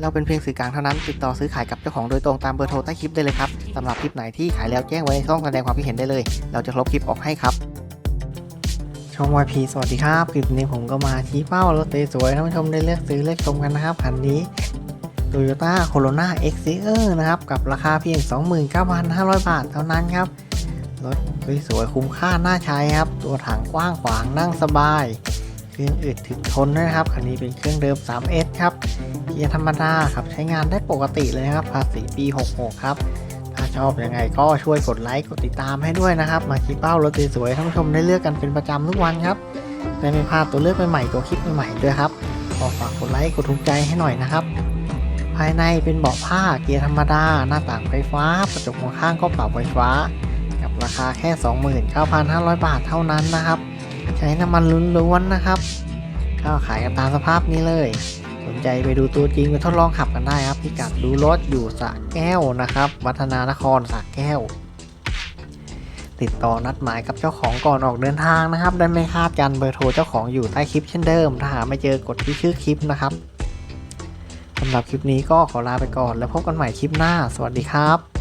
เราเป็นเพียงสื่อกลางเท่านั้น ติดต่อซื้อขายกับเจ้าของโดยตรงตามเบอร์โทรใต้คลิปได้เลยครับสำหรับคลิปไหนที่ขายแล้วแจ้งไว้ในช่องแสดงความคิดเห็นได้เลย เราจะลบคลิปออกให้ครับ ช่อง YP สวัสดีครับ คลิปนี้ผมก็มาชี้เป้ารถสวยๆท่านผู้ชมได้เลือกซื้อเลือกชมกันนะครับคันนี้ Toyota Corona X e r นะครับกับราคาเพียง 29,500 บาทเท่านั้นครับรถสวยๆคุ้มค่าน่าใช้ครับ ตัวถังกว้างขวางนั่งสบาย เครื่องอึดถึกทนด้วยนะครับ คันนี้เป็นเครื่องเดิม 3S ครับเกียร์ธรรมดาครับใช้งานได้ปกติเลยครับ ภาษีปี 66 ครับถ้าชอบยังไงก็ช่วยกดไลค์กดติดตามให้ด้วยนะครับ มาคลิปเป้ารถสวยๆท่านผู้ชมได้เลือกกันเป็นประจำทุกวันครับได้ไม่พลาดตัวเลือกใหม่ๆตัวคลิปใหม่ๆด้วยครับขอฝากกดไลค์กดถูกใจให้หน่อยนะครับ ภายในเป็นเบาะผ้าเกียร์ธรรมดา หน้าต่างไฟฟ้ากระจกมองข้างก็ปรับไฟฟ้า กับราคาแค่ 29,500 บาทเท่านั้นนะครับ ใช้น้ำมันล้วนๆนะครับ ก็ขายกันตามสภาพนี้เลย สนใจไปดูตัวจริงไปทดลองขับกันได้ครับพิกัดดูรถอยู่สระแก้วนะครับ วัฒนานครสระแก้ว ติดต่อนัดหมายกับเจ้าของก่อนออกเดินทางนะครับได้ไม่คาดกันเบอร์โทรเจ้าของอยู่ใต้คลิปเช่นเดิม ถ้าหาไม่เจอกดที่ชื่อคลิปนะครับสำหรับคลิปนี้ก็ขอลาไปก่อนแล้วพบกันใหม่คลิปหน้า สวัสดีครับ